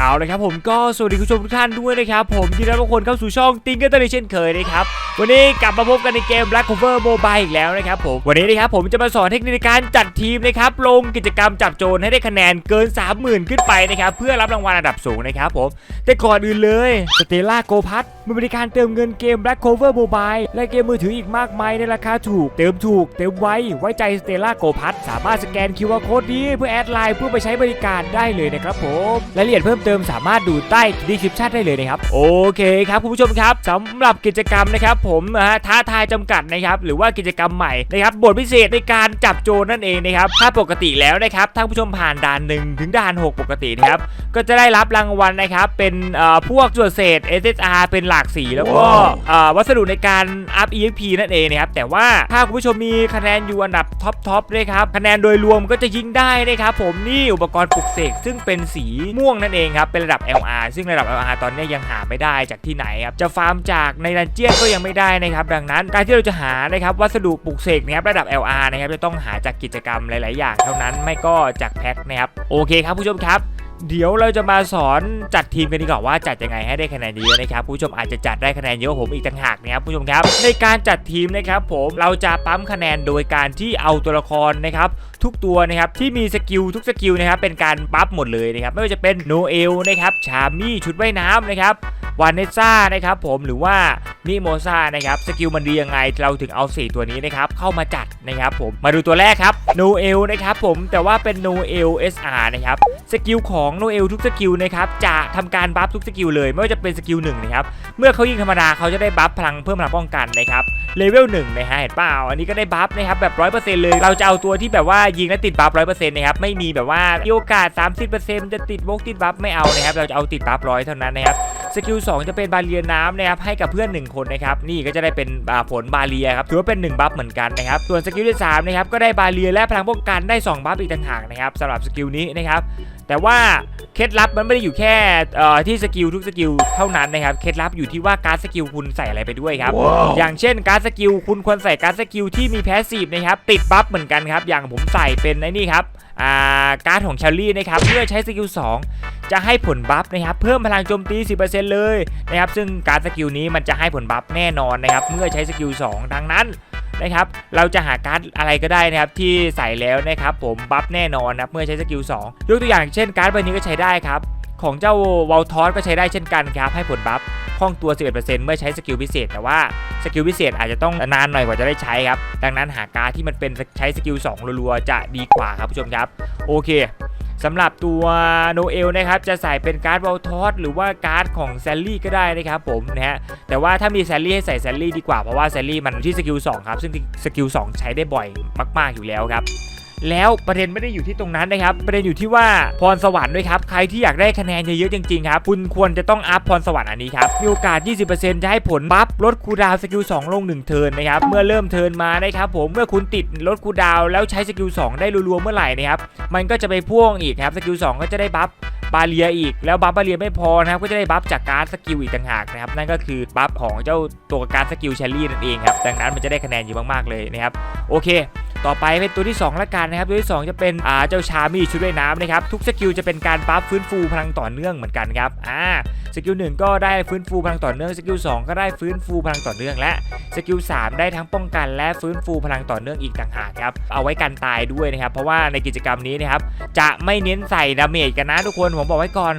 เอาเลยครับผมก็สวัสดีคุณผู้ชมทุกท่านด้วยนะครับ ผมยินดีต้อนรับทุกคนเข้าสู่ช่องติงเกอร์ตเช่นเคยนะครับ วันนี้กลับมาพบกันในเกม Black Cover Mobile อีกแล้วนะครับผมวันนี้นะครับผมจะมาสอนเทคนิคในการจัดทีมนะครับลงกิจกรรมจับโจรให้ได้คะแนนเกิน 30,000 ขึ้นไปนะครับเพื่อรับรางวัลอันดับสูงนะครับผมแต่ก่อนอื่นเลยสเตล่าโกพัทมีบริการเติมเงินเกม Black Cover Mobile และเกมมือถืออีกมากมายในราคาถูก เติมถูกเติมไวไว้ใจสเตล่าโกพัทสามารถสแกน QR Code นี้เพื่อแอดไลน์เพื่อไปใช้บริการได้เลยนะครับผมรายละเอียดเพิ่มเติมสามารถดูใต้ดีคริปชั่นได้เลยนะครับโอเคครับคุณผู้ชมครับสำหรับกิจกรรมนะครับผมนะฮะท้าทายจำกัดนะครับหรือว่ากิจกรรมใหม่นะครับบทพิเศษในการจับโจรนั่นเองนะครับถ้าปกติแล้วนะครับท่านผู้ชมผ่านด่านหนึ่งถึงด่านหกปกตินะครับก็จะได้รับรางวัลนะครับเป็นเอ่อพวกส่วนเศษ SSR เป็นหลากสีแล้วก็เอ่อวัสดุในการอัพ EXP นั่นเองนะครับแต่ว่าถ้าคุณผู้ชมมีคะแนนอยู่อันดับท็อปทอปเลยครับคะแนนโดยรวมก็จะยิงได้นะครับผมนี่อุปกรณ์ปลุกเสกซึ่งเป็นสีม่วงนั่นเองครับเป็นระดับ LR ซึ่งระดับ LR ตอนนี้ยังหาไม่ได้จากที่ไหนครับจะฟาร์มจากในดันเจียนก็ยังไม่ได้นะครับดังนั้นการที่เราจะหานะครับวัสดุปลุกเสกนะครับระดับ LR นะครับจะต้องหาจากกิจกรรมหลาย ๆ อย่างเท่านั้นไม่ก็จากแพ็คนะครับโอเคครับผู้ชมครับ เดี๋ยวเราจะมาสอนจัดทีมกันดีกว่าว่าจัดยังไงให้ได้คะแนนเยอะนะครับผู้ชมอาจจะจัดได้คะแนนเยอะผมอีกต่างหากนะครับผู้ชมครับ ในการจัดทีมนะครับผมเราจะปั๊มคะแนนโดยการที่เอาตัวละครนะครับทุกตัวนะครับที่มีสกิลทุกสกิลนะครับเป็นการปั๊บหมดเลยนะครับไม่ว่าจะเป็นโนเอลนะครับชามี่ชุดว่ายน้ำนะครับ วานเนซ่านะครับผมหรือว่ามิโมซานะครับสกิลมันดียังไงเราถึงเอา 4 ตัวนี้นะครับเข้ามาจัดนะครับผมมาดูตัวแรกครับโนเอลนะครับผมแต่ว่าเป็นโนเอล SR นะครับสกิลของโนเอลทุกสกิลนะครับจะทำการบัฟทุกสกิลเลย ไม่ว่าจะเป็นสกิลหนึ่งนะครับเมื่อเขายิงธรรมดาเขาจะได้บัฟพลังเพิ่มพลังป้องกันนะครับเลเวลหนึ่งนะฮะเห็นเปล่าอันนี้ก็ได้บัฟนะครับแบบร้อยเปอร์เซ็นต์เลยเราจะเอาตัวที่แบบว่ายิงแล้วติดบัฟร้อยเปอร์เซ็นต์นะครับไม่มีแบบว่าโอกาส30%จะติดวกติดบัฟไม่เอานะครับเราจะเอาติดบัฟร้อยเท่านั้นนะครับ สกิล2จะเป็นบาเรียน้ำนะครับให้กับเพื่อน 1 คนนะครับนี่ก็จะได้เป็นอ่าผลบาเรียครับถือว่าเป็น1บัฟเหมือนกันนะครับส่วนสกิลที่3นะครับก็ได้บาเรียและพลังป้องกันได้ 2 บัฟอีกต่างหากนะครับสำหรับสกิลนี้นะครับ แต่ว่าเคล็ดลับมันไม่ได้อยู่แค่เอ่อที่สกิลทุกสกิลเท่านั้นนะครับ เคล็ดลับอยู่ที่ว่าการดสกิลคุณใส่อะไรไปด้วยครับอย่างเช่นการดสกิลคุณควรใส่การดสกิลที่มีแพสซีฟนะครับติดบัฟเหมือนกันครับ อย่างผมใส่เป็นไอ้นี่ครับอ่าการ์ดของเชลลี่นะครับเมื่อใช้สกิล2 จะให้ผลบัฟนะครับเพิ่มพลังโจมตี 10%เลยนะครับซึ่งการดสกิลนี้มันจะให้ผลบัฟแน่นอนนะครับเมื่อใช้สกิล2ดังนั้น นะครับเราจะหาการ์ดอะไรก็ได้นะครับที่ใส่แล้วนะครับผมบัฟแน่นอนนะเมื่อใช้สกิล2ยกตัวอย่างเช่นการ์ดใบนี้ก็ใช้ได้ครับของเจ้าวอลทอสก็ใช้ได้เช่นกันครับให้ผลบัฟคล่องตัว 11%เมื่อใช้สกิลพิเศษ แต่ว่าสกิลพิเศษอาจจะต้องนานหน่อยกว่าจะได้ใช้ครับ ดังนั้นหาการ์ดที่มันเป็นใช้สกิล2รัวๆจะดีกว่าครับผู้ชมครับ โอเค สำหรับตัวโนเอลนะครับจะใส่เป็นการ์ดวอลทอสหรือว่าการ์ดของแซลลี่ก็ได้นะครับผมนะฮะแต่ว่าถ้ามีแซลลี่ให้ใส่แซลลี่ดีกว่าเพราะว่าแซลลี่มันที่สกิล2ครับซึ่งสกิล2ใช้ได้บ่อยมาก ๆอยู่แล้วครับ แล้วประเด็นไม่ได้อยู่ที่ตรงนั้นนะครับประเด็นอยู่ที่ว่าพรสวรรค์ด้วยครับใครที่อยากได้คะแนนเยอะๆจริงๆครับคุณควรจะต้องอัพพรสวรรค์อันนี้ครับมีโอกาส 20%จะให้ผลบัฟลดคูดาวสกิล2ลง1เทินนะครับเมื่อเริ่มเทินมานะครับผมเมื่อคุณติดลดคูดาวแล้วใช้สกิล2ได้รัวๆเมื่อไหร่นะครับมันก็จะไปพ่วงอีกครับสกิล2ก็จะได้บัฟบาเลียอีกแล้วบัฟบาเลียไม่พอนะครับก็จะได้บัฟจากการ์ดสกิลอีกต่างหากนะครับนั่นก็คือบัฟของเจ้าตัวการ์ดสกิลเชลลี่นั่นเองครับดังนั้นมันจะได้คะแนนเยอะมากๆเลยนะครับโอเค ต่อไปเป็นตัวที่ 2 ละกันนะครับ ตัวที่ 2 จะเป็นอ่าเจ้าชามีชุดว่ายน้ำนะครับ ทุกสกิลจะเป็นการบัฟฟื้นฟูพลังต่อเนื่องเหมือนกันครับอ่าสกิลหนึ่งก็ได้ฟื้นฟูพลังต่อเนื่องสกิล2ก็ได้ฟื้นฟูพลังต่อเนื่องและสกิล3ได้ทั้งป้องกันและฟื้นฟูพลังต่อเนื่องอีกต่างหากครับเอาไว้กันตายด้วยนะครับ เพราะว่าในกิจกรรมนี้นะครับจะไม่เน้นใส่ดาเมจกันนะทุกคนผมบอกไว้ก่อน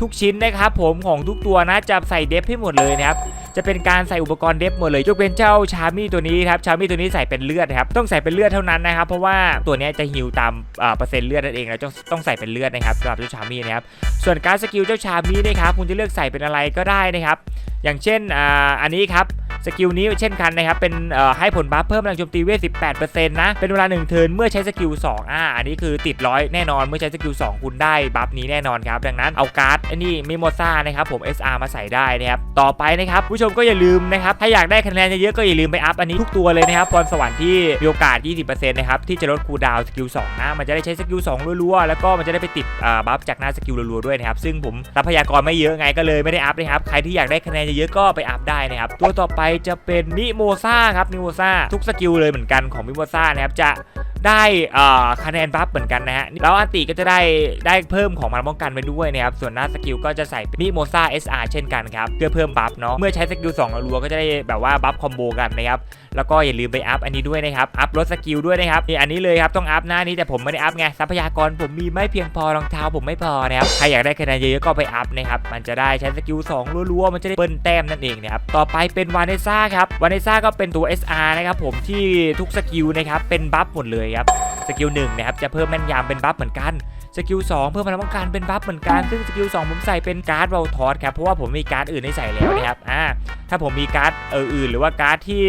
ทุกชิ้นนะครับผมของทุกตัวนะจะใส่เดฟให้หมดเลยนะครับ จะเป็นการใส่อุปกรณ์เดฟหมดเลยยกเว้นเจ้าชามี่ตัวนี้ครับชามี่ตัวนี้ใส่เป็นเลือดครับต้องใส่เป็นเลือดเท่านั้นนะครับเพราะว่าตัวนี้จะฮิวตามอ่าเปอร์เซ็นต์เลือดนั่นเองแล้วต้องต้องใส่เป็นเลือดนะครับสำหรับเจ้าชามี่นะครับส่วนการสกิลเจ้าชามี่นะครับคุณจะเลือกใส่เป็นอะไรก็ได้นะครับอย่างเช่นอ่าอันนี้ครับ สกิลนี้เช่นกันนะครับเป็นให้ผลบัฟเพิ่มพลังโจมตีเวท 18%นะเป็นเวลา1เทิร์นเมื่อใช้สกิล2อ่าอันนี้คือติดร้อยแน่นอนเมื่อใช้สกิล2คุณได้บัฟนี้แน่นอนครับดังนั้นเอาการ์ดอันนี้มิโมซ่านะครับผม SR มาใส่ได้นะครับต่อไปนะครับผู้ชมก็อย่าลืมนะครับถ้าอยากได้คะแนนเยอะๆก็อย่าลืมไปอัพอันนี้ทุกตัวเลยนะครับพรสวรรค์ที่มีโอกาส 20%นะครับที่จะลดคูลดาวสกิล2นะมันจะได้ใช้สกิล2รัวๆแล้วก็มันจะได้ไปติดบัฟจากหน้าสกิลรัวๆด้วยนะครับซึ่งผมทรัพยากรไม่เยอะไงก็เลยไม่ได้อัพนะครับใครที่อยากได้คะแนนเยอะๆก็ไปอัพได้นะครับตัวต่อไปจะเป็นมิโมซ่าครับมิโมซ่าทุกสกิลเลยเหมือนกันของมิโมซ่านะครับจะ ได้คะแนนบัฟเหมือนกันนะฮะแล้วอันติก็จะได้ได้เพิ่มของมันป้องกันไปด้วยนะครับส่วนหน้าสกิลก็จะใส่มิโมซา SR เช่นกันครับเพื่อเพิ่มบัฟเนาะเมื่อใช้สกิล2รัวก็จะได้แบบว่าบัฟคอมโบกันนะครับแล้วก็อย่าลืมไปอัพอันนี้ด้วยนะครับอัพลดสกิลด้วยนะครับนี่อันนี้เลยครับต้องอัพหน้านี้แต่ผมไม่ได้อัพไงทรัพยากรผมมีไม่เพียงพอรองเท้าผมไม่พอนะครับใครอยากได้คะแนนเยอะๆก็ไปอัพนะครับมันจะได้ใช้สกิล2รัวๆมันจะได้เบิ้ลแต้มนั่นเองนะครับต่อไปเป็นวาเนซ่าครับวาเนซ่าก็เป็นตัว SR นะครับผมที่ทุกสกิลนะครับเป็นบัฟหมดเลยครับสกิล1นะครับจะเพิ่มแม่นยำเป็นบัฟเหมือนกันสกิล2เพิ่มพลังป้องกันเป็นบัฟเหมือนกัน ซึ่งสกิล2ผมใส่เป็นการ์ดเบลทอสครับ เพราะว่าผมมีการ์ดอื่นให้ใส่แล้วนะครับ อ่า ถ้าผมมีการ์ดเอออื่น หรือว่าการ์ดที่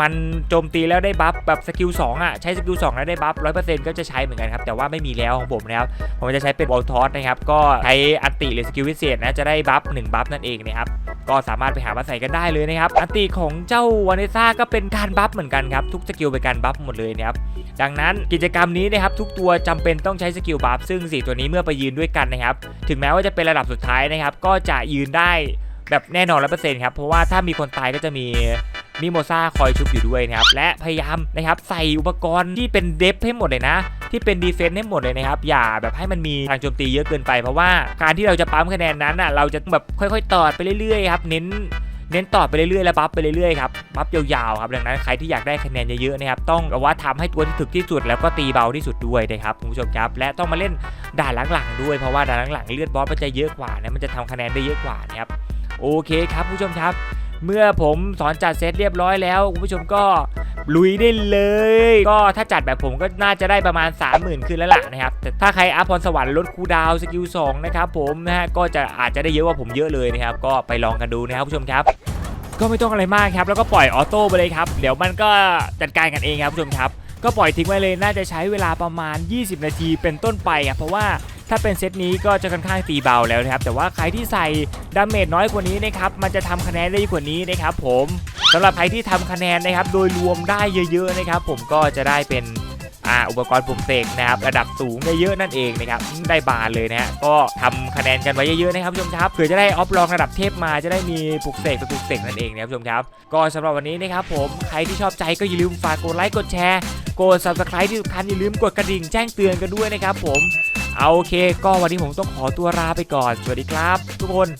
มันโจมตีแล้วได้บัฟแบบสกิล2อะใช้สกิล2แล้วได้บัฟ100%ก็จะใช้เหมือนกันครับ แต่ว่าไม่มีแล้วของผมนะครับ ผมจะใช้เป็นเบลทอสนะครับ ก็ใช้อัติหรือสกิลพิเศษนะจะได้บัฟ1บัฟนั่นเองนะครับ ก็สามารถไปหามาใส่กันได้เลยนะครับอันติของเจ้าวานิซ่าก็เป็นการบัฟเหมือนกันครับทุกสกิลเป็นการบัฟหมดเลยนะครับดังนั้นกิจกรรมนี้นะครับทุกตัวจำเป็นต้องใช้สกิลบัฟซึ่งสี่ตัวนี้เมื่อไปยืนด้วยกันนะครับถึงแม้ว่าจะเป็นระดับสุดท้ายนะครับก็จะยืนได้แบบแน่นอนร้อเปอร์เซ็นต์ครับเพราะว่าถ้ามีคนตายก็จะมีมิโมซาคอยชุบอยู่ด้วยนะครับและพยายามนะครับใส่อุปกรณ์ที่เป็นเดฟให้หมดเลยนะ ที่เป็นดีเฟนต์ให้หมดเลยนะครับ อย่าแบบให้มันมีทางโจมตีเยอะเกินไป เพราะว่าการที่เราจะปั๊มคะแนนนั้นอะเราจะแบบค่อยๆตอดไปเรื่อยๆครับเน้นเน้นต่อไปเรื่อยๆแล้วบัฟไปเรื่อยๆครับบัฟยาวๆครับดังนั้นใครที่อยากได้คะแนนเยอะๆนะครับต้องว่าทำให้ตัวที่ถึกที่สุด แล้วก็ตีเบาที่สุดด้วยนะครับคุณผู้ชมครับ และต้องมาเล่นด่านหลังๆด้วยเพราะว่าด่านหลังๆเลือดบอสมันจะเยอะกว่านะมันจะทำคะแนนได้เยอะกว่านะครับโอเคครับคุณผู้ชมครับ เมื่อผมสอนจัดเซตเรียบร้อยแล้วคุณผู้ชมก็ ลุยได้เลย ก็ถ้าจัดแบบผมก็น่าจะได้ประมาณ 30,000 ขึ้นแล้วล่ะนะครับแต่ถ้าใครอัพพรสวรรค์ลดคูดาวสกิล2นะครับผมนะฮะก็จะอาจจะได้เยอะกว่าผมเยอะเลยนะครับก็ไปลองกันดูนะครับผู้ชมครับก็ไม่ต้องอะไรมากครับ แล้วก็ปล่อยออโต้ไปเลยครับ เดี๋ยวมันก็จัดการกันเองครับผู้ชมครับ ก็ปล่อยทิ้งไว้เลยน่าจะใช้เวลาประมาณ 20 นาทีเป็นต้นไปครับเพราะว่าถ้าเป็นเซตนี้ก็จะค่อนข้างตีเบาแล้วนะครับ แต่ว่าใครที่ใส่ดาเมจน้อยกว่านี้นะครับมันจะทำคะแนนได้กว่านี้นะครับผม สำหรับใครที่ทำคะแนนนะครับ โดยรวมได้เยอะๆนะครับ ผมก็จะได้เป็นอุปกรณ์ปลุกเสกนะครับระดับสูงได้เยอะนั่นเองนะครับได้บานเลยนะฮะก็ทำคะแนนกันไว้เยอะๆนะครับผู้ชมครับเผื่อจะได้ออฟลองระดับเทพมาจะได้มีปลุกเสกไปปลุกเสกนั่นเองนะครับผู้ชมครับก็สำหรับวันนี้นะครับผมใครที่ชอบใจก็อย่าลืมฝากกดไลค์กดแชร์กด subscribe ที่สำคัญอย่าลืมกดกระดิ่งแจ้งเตือนกันด้วยนะครับผมเอาโอเค ก็วันนี้ผมต้องขอตัวลาไปก่อนสวัสดีครับ ทุกคน